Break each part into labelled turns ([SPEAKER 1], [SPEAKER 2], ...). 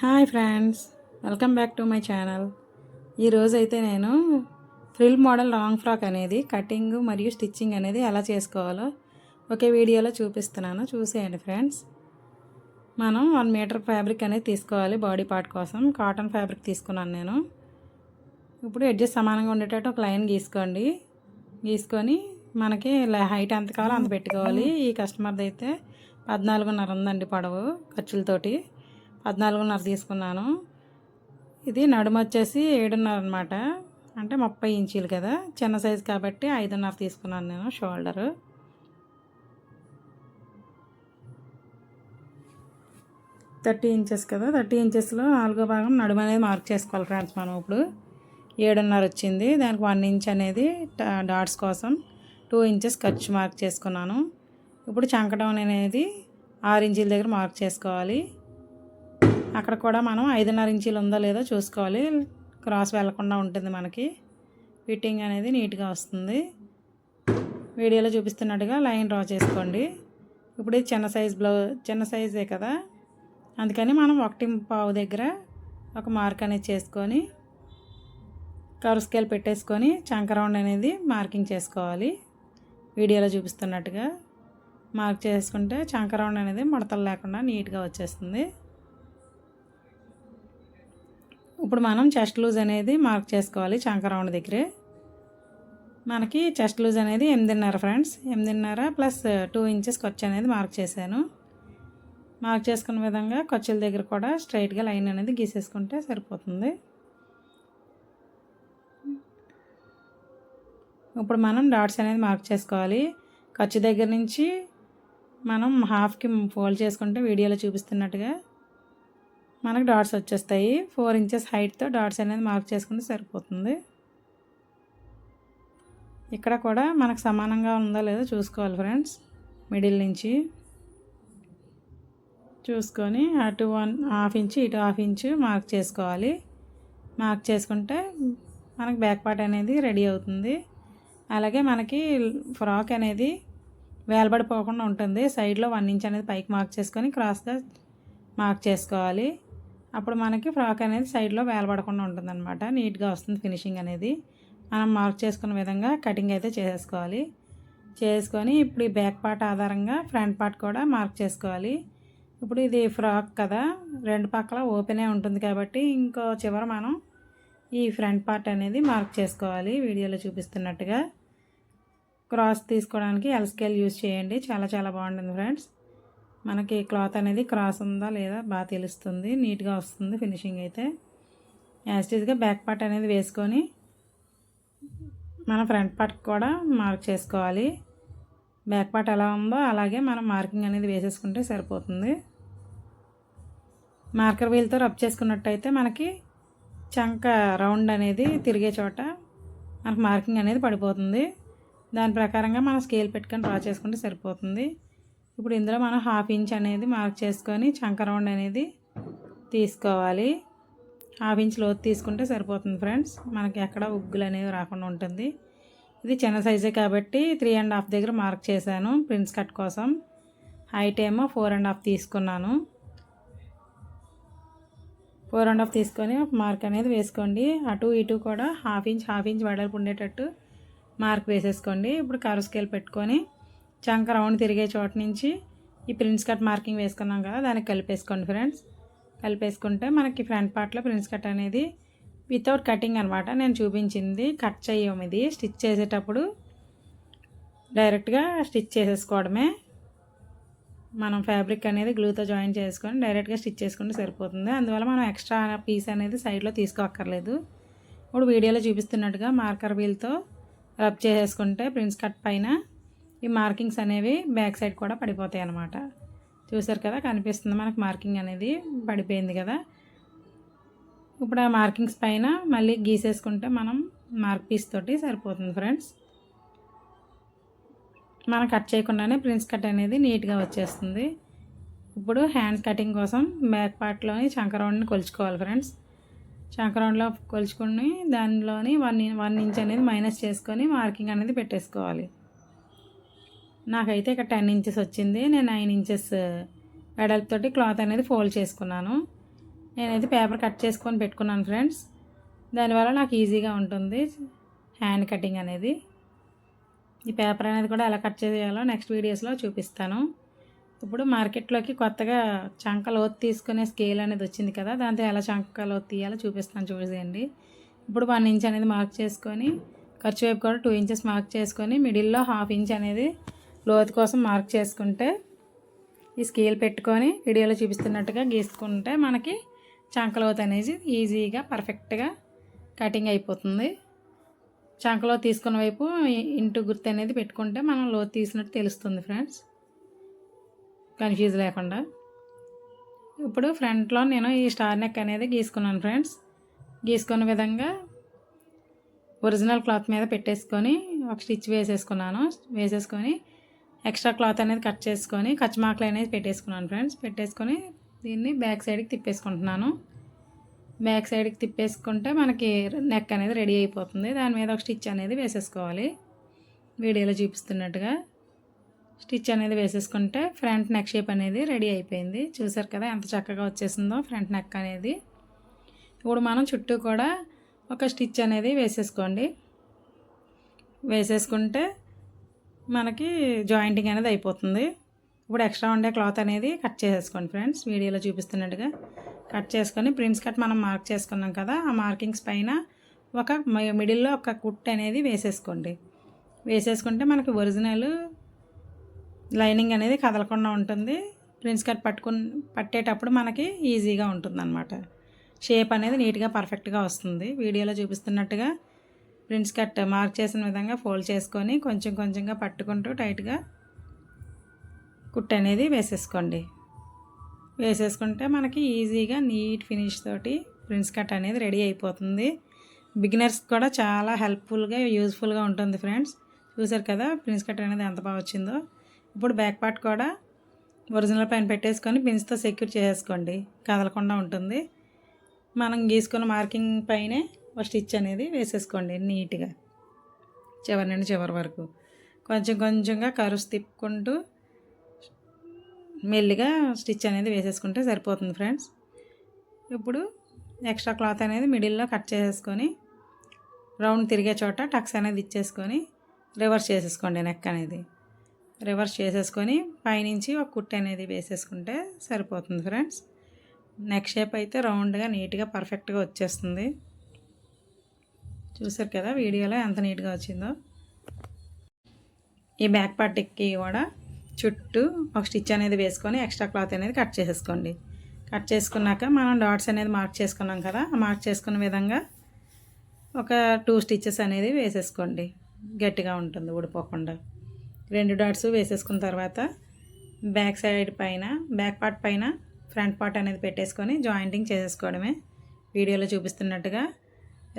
[SPEAKER 1] Hi friends welcome back to my channel. ఈరోజైతే నేను frill model long frock అనేది cutting మరియు స్టిచ్చింగ్ అనేది ఎలా చేసుకోవాలో ఒకే వీడియోలో చూపిస్తున్నాను. చూసేయండి ఫ్రెండ్స్. మనం వన్ మీటర్ ఫ్యాబ్రిక్ అనేది తీసుకోవాలి బాడీ పార్ట్ కోసం. కాటన్ ఫ్యాబ్రిక్ తీసుకున్నాను నేను. ఇప్పుడు ఎడ్జెస్ సమానంగా ఉండేటట్టు ఒక లైన్ గీసుకోండి. గీసుకొని మనకి హైట్ ఎంత కావాలో అంత పెట్టుకోవాలి. ఈ కస్టమర్ది అయితే పద్నాలుగున్నర ఉందండి పొడవు ఖర్చులతోటి. పద్నాలుగున్నర తీసుకున్నాను. ఇది నడుము వచ్చేసి ఏడున్నర అనమాట అంటే ముప్పై ఇంచీలు కదా. చిన్న సైజు కాబట్టి ఐదున్నర తీసుకున్నాను నేను షోల్డరు. థర్టీ ఇంచెస్ కదా. థర్టీ ఇంచెస్లో నాలుగో భాగం నడుము అనేది మార్క్ చేసుకోవాలి ఫ్రెండ్స్ మనం ఇప్పుడు. ఏడున్నర వచ్చింది. దానికి వన్ ఇంచ్ అనేది డాట్స్ కోసం టూ ఇంచెస్ ఖర్చు మార్క్ చేసుకున్నాను. ఇప్పుడు చంకటం అనేది ఆరు ఇంచీల దగ్గర మార్క్ చేసుకోవాలి. అక్కడ కూడా మనం ఐదున్నర ఇంచీలు ఉందో లేదో చూసుకోవాలి. క్రాస్ వెళ్ళకుండా ఉంటుంది మనకి. ఫిట్టింగ్ అనేది నీట్గా వస్తుంది. వీడియోలో చూపిస్తున్నట్టుగా లైన్ డ్రా చేసుకోండి. ఇప్పుడు ఇది చిన్న సైజ్ బ్లౌజ్ చిన్న సైజే కదా. అందుకని మనం ఒకటి పావు దగ్గర ఒక మార్క్ అనేది చేసుకొని కరు స్కేల్ పెట్టేసుకొని చంక రౌండ్ అనేది మార్కింగ్ చేసుకోవాలి. వీడియోలో చూపిస్తున్నట్టుగా మార్క్ చేసుకుంటే చంక రౌండ్ అనేది ముడతలు లేకుండా నీట్గా వచ్చేస్తుంది. ఇప్పుడు మనం చెస్ట్ లూజ్ అనేది మార్క్ చేసుకోవాలి చంక రౌండ్ దగ్గరే. మనకి చెస్ట్ లూజ్ అనేది ఎనిమిదిన్నర ఫ్రెండ్స్ ఎనిమిదిన్నర ప్లస్ టూ ఇంచెస్ ఖర్చు అనేది మార్క్ చేశాను. మార్క్ చేసుకున్న విధంగా ఖర్చుల దగ్గర కూడా స్ట్రైట్గా లైన్ అనేది గీసేసుకుంటే సరిపోతుంది. ఇప్పుడు మనం డాట్స్ అనేది మార్క్ చేసుకోవాలి. ఖర్చు దగ్గర నుంచి మనం హాఫ్కి ఫోల్డ్ చేసుకుంటే వీడియోలో చూపిస్తున్నట్టుగా మనకు డాట్స్ వచ్చేస్తాయి. ఫోర్ ఇంచెస్ హైట్తో డాట్స్ అనేది మార్క్ చేసుకుంటే సరిపోతుంది. ఇక్కడ కూడా మనకు సమానంగా ఉందో లేదో చూసుకోవాలి ఫ్రెండ్స్ మిడిల్ నుంచి చూసుకొని అటు వన్ హాఫ్ ఇంచు ఇటు హాఫ్ ఇంచు మార్క్ చేసుకోవాలి. మార్క్ చేసుకుంటే మనకు బ్యాక్ పార్ట్ అనేది రెడీ అవుతుంది. అలాగే మనకి ఫ్రాక్ అనేది వేలబడిపోకుండా ఉంటుంది. సైడ్లో వన్ ఇంచ్ అనేది పైకి మార్క్ చేసుకొని క్రాస్గా మార్క్ చేసుకోవాలి. అప్పుడు మనకి ఫ్రాక్ అనేది సైడ్లో వేలబడకుండా ఉంటుంది అనమాట నీట్గా వస్తుంది ఫినిషింగ్ అనేది. మనం మార్క్ చేసుకున్న విధంగా కటింగ్ అయితే చేసేసుకోవాలి. చేసుకొని ఇప్పుడు ఈ బ్యాక్ పార్ట్ ఆధారంగా ఫ్రంట్ పార్ట్ కూడా మార్క్ చేసుకోవాలి. ఇప్పుడు ఇది ఫ్రాక్ కదా రెండు పక్కల ఓపెనే ఉంటుంది కాబట్టి ఇంకో చివర మనం ఈ ఫ్రంట్ పార్ట్ అనేది మార్క్ చేసుకోవాలి. వీడియోలో చూపిస్తున్నట్టుగా. క్రాస్ తీసుకోవడానికి ఎల్ స్కేల్ యూజ్ చేయండి. చాలా చాలా బాగుంటుంది ఫ్రెండ్స్. మనకి క్లాత్ అనేది క్రాస్ ఉందా లేదా బాగా తెలుస్తుంది. నీట్గా వస్తుంది ఫినిషింగ్ అయితే. యాస్టీజ్గా బ్యాక్ పార్ట్ అనేది వేసుకొని మన ఫ్రంట్ పార్ట్ కూడా మార్క్ చేసుకోవాలి. బ్యాక్ పార్ట్ ఎలా ఉందో అలాగే మనం మార్కింగ్ అనేది వేసేసుకుంటే సరిపోతుంది. మార్కర్ వీల్తో రబ్ చేసుకున్నట్టయితే మనకి చంక రౌండ్ అనేది తిరిగే చోట మనకు మార్కింగ్ అనేది పడిపోతుంది. దాని ప్రకారంగా మనం స్కేల్ పెట్టుకొని డ్రా చేసుకుంటే సరిపోతుంది. ఇప్పుడు ఇందులో మనం హాఫ్ ఇంచ్ అనేది మార్క్ చేసుకొని చంకరౌండ్ అనేది తీసుకోవాలి. హాఫ్ ఇంచ్ లోతు తీసుకుంటే సరిపోతుంది ఫ్రెండ్స్. మనకి ఎక్కడ ఉగ్గులు అనేవి రాకుండా ఉంటుంది. ఇది చిన్న సైజే కాబట్టి త్రీ అండ్ హాఫ్ దగ్గర మార్క్ చేశాను ప్రిన్స్ కట్ కోసం. హైట్ ఏమో ఫోర్ అండ్ హాఫ్ తీసుకున్నాను. ఫోర్ అండ్ హాఫ్ తీసుకొని మార్క్ అనేది వేసుకోండి. అటు ఇటు కూడా హాఫ్ ఇంచ్ హాఫ్ ఇంచ్ వెడల్పు ఉండేటట్టు మార్క్ వేసేసుకోండి. ఇప్పుడు కరు స్కేల్ పెట్టుకొని చంక రౌండ్ తిరిగే చోట నుంచి ఈ ప్రిన్స్ కట్ మార్కింగ్ వేసుకున్నాం కదా దానికి కలిపేసుకోండి ఫ్రెండ్స్. కలిపేసుకుంటే మనకి ఫ్రంట్ పార్ట్లో ప్రిన్స్ కట్ అనేది వితౌట్ కటింగ్ అనమాట నేను చూపించింది కట్ చేయము ఇది. స్టిచ్ చేసేటప్పుడు డైరెక్ట్గా స్టిచ్ చేసేసుకోవడమే. మనం ఫ్యాబ్రిక్ అనేది గ్లూతో జాయిన్ చేసుకొని డైరెక్ట్గా స్టిచ్ చేసుకుంటే సరిపోతుంది. అందువల్ల మనం ఎక్స్ట్రా పీస్ అనేది సైడ్లో తీసుకోక్కర్లేదు. ఇప్పుడు వీడియోలో చూపిస్తున్నట్టుగా మార్కర్ వీల్తో రబ్ చేసేసుకుంటే ప్రిన్స్ కట్ పైన ఈ మార్కింగ్స్ అనేవి బ్యాక్ సైడ్ కూడా పడిపోతాయి అన్నమాట. చూసారు కదా కనిపిస్తుంది మనకు మార్కింగ్ అనేది పడిపోయింది కదా. ఇప్పుడు ఆ మార్కింగ్స్ పైన మళ్ళీ గీసేసుకుంటే మనం మార్క్ పీస్ తోటి సరిపోతుంది ఫ్రెండ్స్. మనం కట్ చేయకుండానే ప్రిన్స్ కట్ అనేది నీట్గా వచ్చేస్తుంది. ఇప్పుడు హ్యాండ్ కటింగ్ కోసం బ్యాక్ పార్ట్లోని చంకరౌండ్ని కొలుచుకోవాలి ఫ్రెండ్స్. చంకరౌండ్లో కొలుచుకుని దానిలోని వన్ వన్ ఇంచ్ అనేది మైనస్ చేసుకొని మార్కింగ్ అనేది పెట్టేసుకోవాలి. నాకైతే ఇక్కడ టెన్ ఇంచెస్ వచ్చింది. నేను నైన్ ఇంచెస్ వెడల్పుతోటి క్లాత్ అనేది ఫోల్డ్ చేసుకున్నాను. నేనైతే పేపర్ కట్ చేసుకొని పెట్టుకున్నాను ఫ్రెండ్స్. దానివల్ల నాకు ఈజీగా ఉంటుంది హ్యాండ్ కటింగ్ అనేది. ఈ పేపర్ అనేది కూడా ఎలా కట్ చేయాలో నెక్స్ట్ వీడియోస్లో చూపిస్తాను. ఇప్పుడు మార్కెట్లోకి కొత్తగా చంక లోత్ తీసుకునే స్కేల్ అనేది వచ్చింది కదా దాంతో ఎలా చంక లోతు తీయాలో చూపిస్తాను చూసేయండి. ఇప్పుడు వన్ ఇంచ్ అనేది మార్క్ చేసుకొని ఖర్చు వైపు కూడా టూ ఇంచెస్ మార్క్ చేసుకొని మిడిల్లో హాఫ్ ఇంచ్ అనేది లోతు కోసం మార్క్ చేసుకుంటే ఈ స్కేల్ పెట్టుకొని వీడియోలో చూపిస్తున్నట్టుగా గీసుకుంటే మనకి చంకలోతు అనేది ఈజీగా పర్ఫెక్ట్గా కటింగ్ అయిపోతుంది. చంకలో తీసుకున్న వైపు ఇంటూ గుర్తు అనేది పెట్టుకుంటే మనం లోతు తీసినట్టు తెలుస్తుంది ఫ్రెండ్స్. కన్ఫ్యూజ్ లేకుండా. ఇప్పుడు ఫ్రంట్లో నేను ఈ స్టార్ నెక్ అనేది గీసుకున్నాను ఫ్రెండ్స్. గీసుకున్న విధంగా ఒరిజినల్ క్లాత్ మీద పెట్టేసుకొని ఒక స్టిచ్ వేసేసుకున్నాను. వేసేసుకొని ఎక్స్ట్రా క్లాత్ అనేది కట్ చేసుకొని కచ్చమాకలు అనేది పెట్టేసుకున్నాను ఫ్రెండ్స్. పెట్టేసుకొని దీన్ని బ్యాక్ సైడ్కి తిప్పేసుకుంటున్నాను. బ్యాక్ సైడ్కి తిప్పేసుకుంటే మనకి నెక్ అనేది రెడీ అయిపోతుంది. దాని మీద ఒక స్టిచ్ అనేది వేసేసుకోవాలి. వీడియోలో చూపిస్తున్నట్టుగా స్టిచ్ అనేది వేసేసుకుంటే ఫ్రంట్ నెక్ షేప్ అనేది రెడీ అయిపోయింది. చూసారు కదా ఎంత చక్కగా వచ్చేసిందో ఫ్రంట్ నెక్ అనేది. ఇప్పుడు మనం చుట్టూ కూడా ఒక స్టిచ్ అనేది వేసేసుకోండి. వేసేసుకుంటే మనకి జాయింటింగ్ అనేది అయిపోతుంది. ఇప్పుడు ఎక్స్ట్రా ఉండే క్లాత్ అనేది కట్ చేసేసుకోండి ఫ్రెండ్స్. వీడియోలో చూపిస్తున్నట్టుగా కట్ చేసుకొని ప్రింట్స్ కట్ మనం మార్క్ చేసుకున్నాం కదా ఆ మార్కింగ్స్ పైన ఒక మిడిల్లో ఒక కుట్ అనేది వేసేసుకోండి. వేసేసుకుంటే మనకి ఒరిజినల్ లైనింగ్ అనేది కదలకుండా ఉంటుంది. ప్రిన్స్ కట్ పట్టుకుని పట్టేటప్పుడు మనకి ఈజీగా ఉంటుంది అనమాట షేప్ అనేది నీట్గా పర్ఫెక్ట్గా వస్తుంది. వీడియోలో చూపిస్తున్నట్టుగా ప్రిన్స్ కట్ మార్క్ చేసిన విధంగా ఫోల్డ్ చేసుకొని కొంచెం కొంచెంగా పట్టుకుంటూ టైట్గా కుట్ అనేది వేసేసుకోండి. వేసేసుకుంటే మనకి ఈజీగా నీట్ ఫినిష్ తోటి ప్రిన్స్ కట్ అనేది రెడీ అయిపోతుంది. బిగినర్స్ కూడా చాలా హెల్ప్ఫుల్గా యూజ్ఫుల్గా ఉంటుంది ఫ్రెండ్స్. చూసారు కదా ప్రిన్స్ కట్ అనేది ఎంత బాగా వచ్చిందో. ఇప్పుడు బ్యాక్ పార్ట్ కూడా ఒరిజినల్ పైన పెట్టేసుకొని పిన్స్తో సెక్యూర్ చేసేసుకోండి. కదలకుండా ఉంటుంది. మనం గీసుకున్న మార్కింగ్ పైనే స్టిచ్ అనేది వేసేసుకోండి నీట్గా. చివరి నుండి చివరి వరకు. కొంచెం కొంచెంగా కరుసు తిప్పుకుంటూ మెల్లిగా స్టిచ్ అనేది వేసేసుకుంటే సరిపోతుంది ఫ్రెండ్స్. ఇప్పుడు ఎక్స్ట్రా క్లాత్ అనేది మిడిల్లో కట్ చేసేసుకొని రౌండ్ తిరిగే చోట టక్స్ అనేది ఇచ్చేసుకొని రివర్స్ చేసేసుకోండి నెక్ అనేది. రివర్స్ చేసేసుకొని పైనుంచి ఒక కుట్ట అనేది వేసేసుకుంటే సరిపోతుంది ఫ్రెండ్స్. నెక్ షేప్ అయితే రౌండ్గా నీట్గా పర్ఫెక్ట్గా వచ్చేస్తుంది. చూసారు కదా వీడియోలో ఎంత నీట్గా వచ్చిందో. ఈ బ్యాక్ పార్ట్కి కూడా చుట్టూ ఒక స్టిచ్ అనేది వేసుకొని ఎక్స్ట్రా క్లాత్ అనేది కట్ చేసేసుకోండి. కట్ చేసుకున్నాక మనం డాట్స్ అనేది మార్క్ చేసుకున్నాం కదా మార్క్ చేసుకున్న విధంగా ఒక టూ స్టిచ్చెస్ అనేది వేసేసుకోండి. గట్టిగా ఉంటుంది ఊడిపోకుండా. రెండు డాట్స్ వేసేసుకున్న తర్వాత బ్యాక్ సైడ్ పైన బ్యాక్ పార్ట్ పైన ఫ్రంట్ పార్ట్ అనేది పెట్టేసుకొని జాయింటింగ్ చేసేసుకోవడమే. వీడియోలో చూపిస్తున్నట్టుగా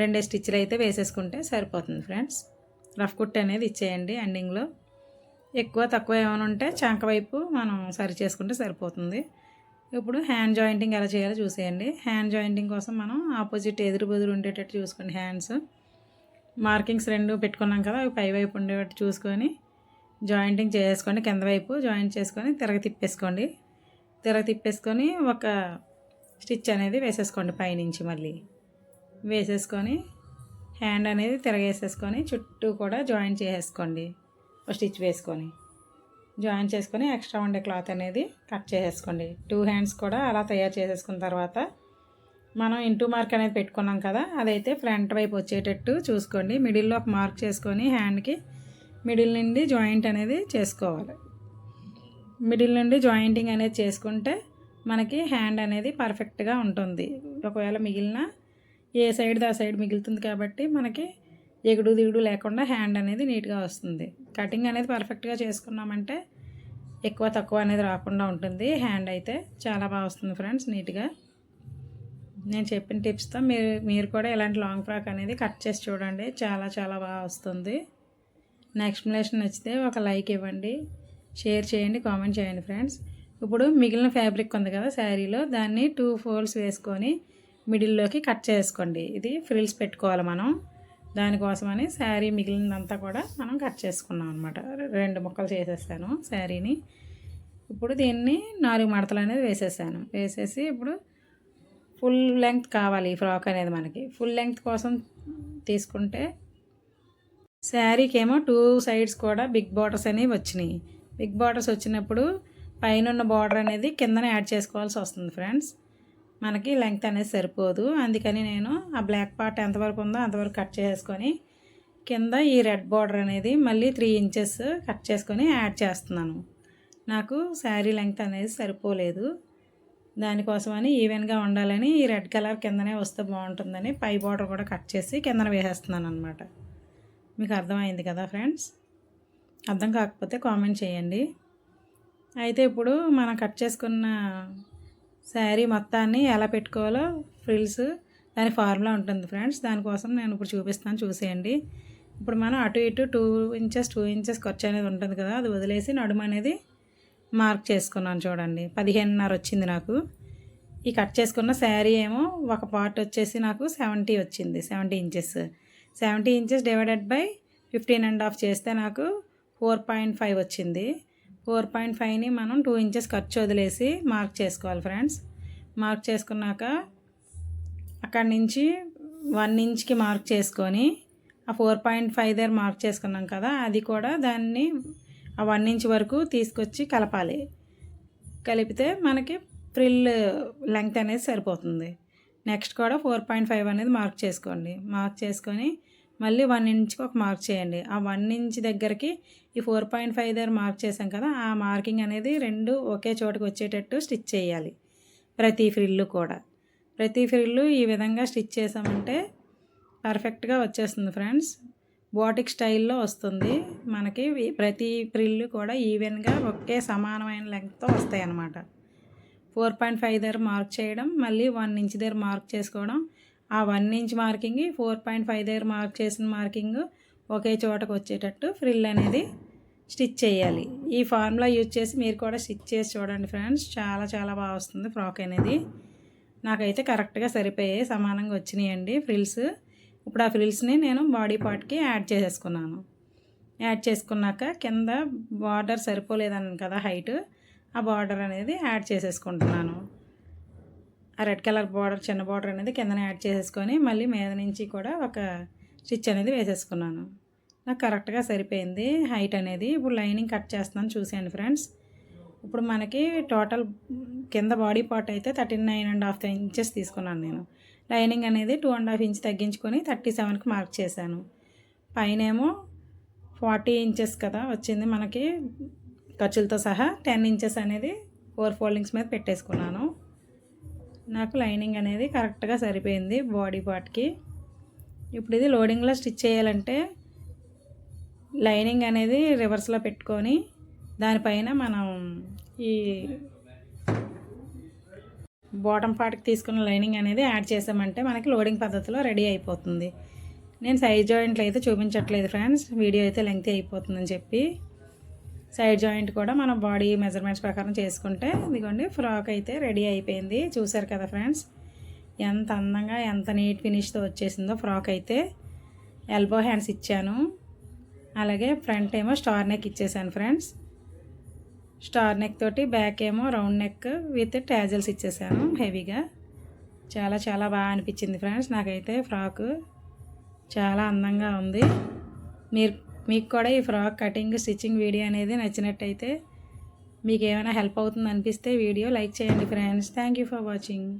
[SPEAKER 1] రెండే స్టిచ్లు అయితే వేసేసుకుంటే సరిపోతుంది ఫ్రెండ్స్. రఫ్ కుట్ అనేది ఇచ్చేయండి ఎండింగ్లో. ఎక్కువ తక్కువ ఏమైనా ఉంటే చంక వైపు మనం సరి చేసుకుంటే సరిపోతుంది. ఇప్పుడు హ్యాండ్ జాయింటింగ్ ఎలా చేయాలో చూసేయండి. హ్యాండ్ జాయింటింగ్ కోసం మనం ఆపోజిట్ ఎదురు బెదురు ఉండేటట్టు చూసుకోండి హ్యాండ్స్. మార్కింగ్స్ రెండు పెట్టుకున్నాం కదా అవి పై వైపు ఉండేటట్టు చూసుకొని జాయింటింగ్ చేసుకోండి కింద వైపు జాయింట్ చేసుకొని తిరగ తిప్పేసుకోండి. తిరగ తిప్పేసుకొని ఒక స్టిచ్ అనేది వేసేసుకోండి పైనుంచి మళ్ళీ. వేసేసుకొని హ్యాండ్ అనేది తిరగేసేసుకొని చుట్టూ కూడా జాయిన్ చేసేసుకోండి. ఒక స్టిచ్ వేసుకొని జాయిన్ చేసుకొని ఎక్స్ట్రా ఉండే క్లాత్ అనేది కట్ చేసేసుకోండి. టూ హ్యాండ్స్ కూడా అలా తయారు చేసేసుకున్న తర్వాత మనం ఇంటూ మార్క్ అనేది పెట్టుకున్నాం కదా అదైతే ఫ్రంట్ వైపు వచ్చేటట్టు చూసుకోండి. మిడిల్లో ఒక మార్క్ చేసుకొని హ్యాండ్కి మిడిల్ నుండి జాయింట్ అనేది చేసుకోవాలి. మిడిల్ నుండి జాయింటింగ్ అనేది చేసుకుంటే మనకి హ్యాండ్ అనేది పర్ఫెక్ట్గా ఉంటుంది. ఒకవేళ మిగిలిన ఏ సైడ్ ఆ సైడ్ మిగులుతుంది కాబట్టి మనకి ఎగుడు దిగుడు లేకుండా హ్యాండ్ అనేది నీట్గా వస్తుంది. కటింగ్ అనేది పర్ఫెక్ట్గా చేసుకున్నామంటే ఎక్కువ తక్కువ అనేది రాకుండా ఉంటుంది. హ్యాండ్ అయితే చాలా బాగా వస్తుంది ఫ్రెండ్స్ నీట్గా. నేను చెప్పిన టిప్స్తో మీరు మీరు కూడా ఇలాంటి లాంగ్ ఫ్రాక్ అనేది కట్ చేసి చూడండి. చాలా చాలా బాగా వస్తుంది. నా ఎక్స్ప్లెనేషన్ నచ్చితే ఒక లైక్ ఇవ్వండి. షేర్ చేయండి కామెంట్ చేయండి ఫ్రెండ్స్. ఇప్పుడు మిగిలిన ఫ్యాబ్రిక్ ఉంది కదా శారీలో దాన్ని టూ ఫోల్డ్స్ వేసుకొని మిడిల్లోకి కట్ చేసుకోండి. ఇది ఫ్రిల్స్ పెట్టుకోవాలి మనం. దానికోసమని శారీ మిగిలినంతా కూడా మనం కట్ చేసుకున్నాం అనమాట రెండు ముక్కలు చేసేసాను శారీని. ఇప్పుడు దీన్ని నాలుగు మడతలు అనేది వేసేసాను. వేసేసి ఇప్పుడు ఫుల్ లెంగ్త్ కావాలి ఈ ఫ్రాక్ అనేది మనకి. ఫుల్ లెంగ్త్ కోసం తీసుకుంటే శారీకి ఏమో టూ సైడ్స్ కూడా బిగ్ బార్డర్స్ అనేవి వచ్చినాయి. బిగ్ బార్డర్స్ వచ్చినప్పుడు పైన ఉన్న బార్డర్ అనేది కిందనే యాడ్ చేసుకోవాల్సి వస్తుంది ఫ్రెండ్స్. మనకి లెంగ్త్ అనేది సరిపోదు. అందుకని నేను ఆ బ్లాక్ పార్ట్ ఎంతవరకు ఉందో అంతవరకు కట్ చేసుకొని కింద ఈ రెడ్ బార్డర్ అనేది మళ్ళీ త్రీ ఇంచెస్ కట్ చేసుకొని యాడ్ చేస్తున్నాను. నాకు శారీ లెంగ్త్ అనేది సరిపోలేదు. దానికోసమని ఈవెన్గా ఉండాలని ఈ రెడ్ కలర్ కిందనే వస్తే బాగుంటుందని పై బార్డర్ కూడా కట్ చేసి కిందన వేసేస్తున్నాను అనమాట మీకు అర్థమైంది కదా ఫ్రెండ్స్? అర్థం కాకపోతే కామెంట్ చేయండి. అయితే ఇప్పుడు మనం కట్ చేసుకున్న శారీ మొత్తాన్ని ఎలా పెట్టుకోవాలో ఫ్రిల్స్ దాని ఫార్ములా ఉంటుంది ఫ్రెండ్స్. దానికోసం నేను ఇప్పుడు చూపిస్తాను చూసేయండి. ఇప్పుడు మనం అటు ఇటు టూ ఇంచెస్ టూ ఇంచెస్ ఖర్చు అనేది ఉంటుంది కదా అది వదిలేసి నడుము అనేది మార్క్ చేసుకున్నాను చూడండి. పదిహేనున్నర వచ్చింది నాకు. ఈ కట్ చేసుకున్న శారీ ఏమో ఒక పార్ట్ వచ్చేసి నాకు సెవెంటీ వచ్చింది seventy inches. Seventy inches divided by fifteen and half చేస్తే నాకు ఫోర్ పాయింట్ ఫైవ్ వచ్చింది. ఫోర్ పాయింట్ ఫైవ్ని మనం టూ ఇంచెస్ ఖర్చు వదిలేసి మార్క్ చేసుకోవాలి ఫ్రెండ్స్. మార్క్ చేసుకున్నాక అక్కడి నుంచి వన్ ఇంచ్కి మార్క్ చేసుకొని ఆ ఫోర్ పాయింట్ ఫైవ్ దగ్గర మార్క్ చేసుకున్నాం కదా అది కూడా దాన్ని ఆ వన్ ఇంచ్ వరకు తీసుకొచ్చి కలపాలి. కలిపితే మనకి ఫ్రిల్ లెంగ్త్ అనేది సరిపోతుంది. నెక్స్ట్ కూడా ఫోర్ పాయింట్ ఫైవ్ అనేది మార్క్ చేసుకోండి. మార్క్ చేసుకొని మళ్ళీ వన్ ఇంచ్కి ఒక మార్క్ చేయండి. ఆ వన్ ఇంచ్ దగ్గరికి ఈ ఫోర్ పాయింట్ ఫైవ్ దగ్గర మార్క్ చేసాం కదా ఆ మార్కింగ్ అనేది రెండు ఒకే చోటకు వచ్చేటట్టు స్టిచ్ చేయాలి. ప్రతి ఫ్రిల్లు కూడా. ప్రతి ఫ్రిల్లు ఈ విధంగా స్టిచ్ చేసామంటే పర్ఫెక్ట్గా వచ్చేస్తుంది ఫ్రెండ్స్. బాటిక్ స్టైల్లో వస్తుంది. మనకి ప్రతి ఫ్రిల్లు కూడా ఈవెన్గా ఒకే సమానమైన లెంగ్త్తో వస్తాయి అన్నమాట ఫోర్ పాయింట్ ఫైవ్ దగ్గర మార్క్ చేయడం మళ్ళీ వన్ ఇంచ్ దగ్గర మార్క్ చేసుకోవడం ఆ one inch marking four point five దగ్గర మార్క్ చేసిన మార్కింగ్ ఒకే చోటకు వచ్చేటట్టు ఫ్రిల్ అనేది స్టిచ్ చేయాలి. ఈ ఫార్ములా యూజ్ చేసి మీరు కూడా స్టిచ్ చేసి చూడండి ఫ్రెండ్స్. చాలా చాలా బాగా వస్తుంది ఫ్రాక్ అనేది. నాకైతే కరెక్ట్గా సరిపోయాయి సమానంగా వచ్చినాయండి ఫ్రిల్స్. ఇప్పుడు ఆ ఫ్రిల్స్ని నేను బాడీ పార్ట్కి యాడ్ చేసేసుకున్నాను. యాడ్ చేసుకున్నాక కింద బార్డర్ సరిపోలేదన్నాను కదా హైట్ ఆ బార్డర్ అనేది యాడ్ చేసేసుకుంటున్నాను. ఆ రెడ్ కలర్ బార్డర్ చిన్న బార్డర్ అనేది కిందన యాడ్ చేసేసుకొని మళ్ళీ మీద నుంచి కూడా ఒక స్టిచ్ అనేది వేసేసుకున్నాను. నాకు కరెక్ట్గా సరిపోయింది. హైట్ అనేది ఇప్పుడు లైనింగ్ కట్ చేస్తున్నాను చూసేయండి ఫ్రెండ్స్. ఇప్పుడు మనకి టోటల్ కింద బాడీ పార్ట్ అయితే thirty nine and half inches తీసుకున్నాను నేను. లైనింగ్ అనేది టూ అండ్ హాఫ్ ఇంచ్ తగ్గించుకొని థర్టీ సెవెన్కి మార్క్ చేశాను. పైన ఏమో ఫార్టీ ఇంచెస్ కదా వచ్చింది మనకి. ఖర్చులతో సహా టెన్ ఇంచెస్ అనేది ఫోర్ ఫోల్డింగ్స్ మీద పెట్టేసుకున్నాను. నాకు లైనింగ్ అనేది కరెక్ట్గా సరిపోయింది బాడీ పార్ట్కి. ఇప్పుడు ఇది లోడింగ్లో స్టిచ్ చేయాలంటే లైనింగ్ అనేది రివర్స్లో పెట్టుకొని దానిపైన మనం ఈ బాటమ్ పార్ట్కి తీసుకున్న లైనింగ్ అనేది యాడ్ చేసామంటే మనకి లోడింగ్ పద్ధతిలో రెడీ అయిపోతుంది. నేను సైడ్ జాయింట్లు అయితే చూపించట్లేదు ఫ్రెండ్స్. వీడియో అయితే లెంగ్త్ అయిపోతుందని చెప్పి. సైడ్ జాయింట్ కూడా మనం బాడీ మెజర్మెంట్స్ ప్రకారం చేసుకుంటే ఇదిగోండి ఫ్రాక్ అయితే రెడీ అయిపోయింది. చూసారు కదా ఫ్రెండ్స్ ఎంత అందంగా ఎంత నీట్ ఫినిష్తో వచ్చేసిందో ఫ్రాక్ అయితే. ఎల్బో హ్యాండ్స్ ఇచ్చాను. అలాగే ఫ్రంట్ ఏమో స్టార్ నెక్ ఇచ్చేసాను ఫ్రెండ్స్. స్టార్ నెక్ తోటి బ్యాక్ ఏమో రౌండ్ నెక్ విత్ ట్యాజల్స్ ఇచ్చేసాను హెవీగా. చాలా చాలా బాగా అనిపించింది ఫ్రెండ్స్ నాకైతే ఫ్రాక్. చాలా అందంగా ఉంది. మీరు మీకు కూడా ఈ ఫ్రాక్ కటింగ్ స్టిచ్చింగ్ వీడియో అనేది నచ్చినట్టయితే మీకు ఏమైనా హెల్ప్ అవుతుంది అనిపిస్తే వీడియో లైక్ చేయండి friends. Thank you for watching.